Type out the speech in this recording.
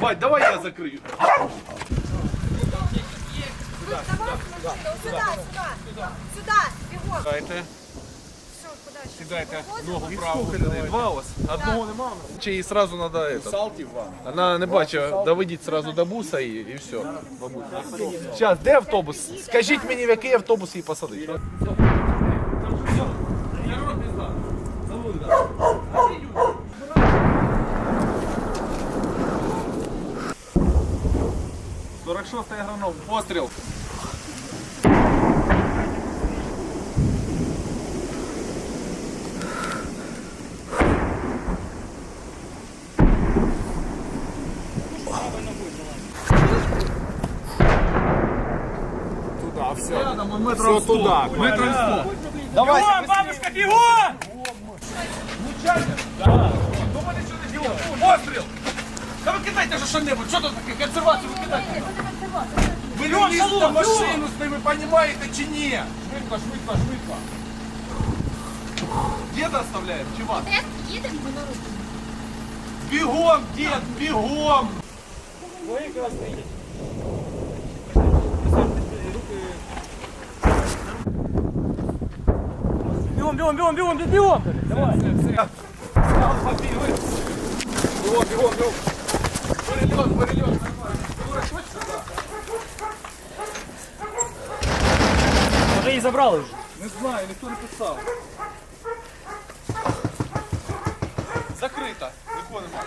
Бать, давай я закрию. Давай, мужчина, сюда, сюда, сюда, сюда, Все, подальше. сідайте, Виходимо. ногу праву. Два у вас? Одного нема? Чи її сразу надо это. Салтів вам. Вона не бачила, доведіть сразу до буса і, і все. Зараз, де автобус? Скажіть мені, в який автобус її посадить. 46-й агроном, постріл. Туда, все. Все туда. Метром 100. Давай. Бабушка, бігом! Мучайте! Думали, що не діло. Постріл! же що-небудь, що тут таке? Консервацію ви кидайте. Ви не лізете в машину з ними, розумієте чи ні? Швидко, швидко, швидко. Діда оставляємо, чи вас? Тест їдемо, ми на руку. Бігом, дід, бігом! Бегом, бегом, бегом, бегом, бегом! Давай! Снял побігли. Бігом, бігом, бігом. Перельот, перельот, нормально. Дура, Уже її забрали вже. Не знаю, ніхто не писав. Закрита, виходимо.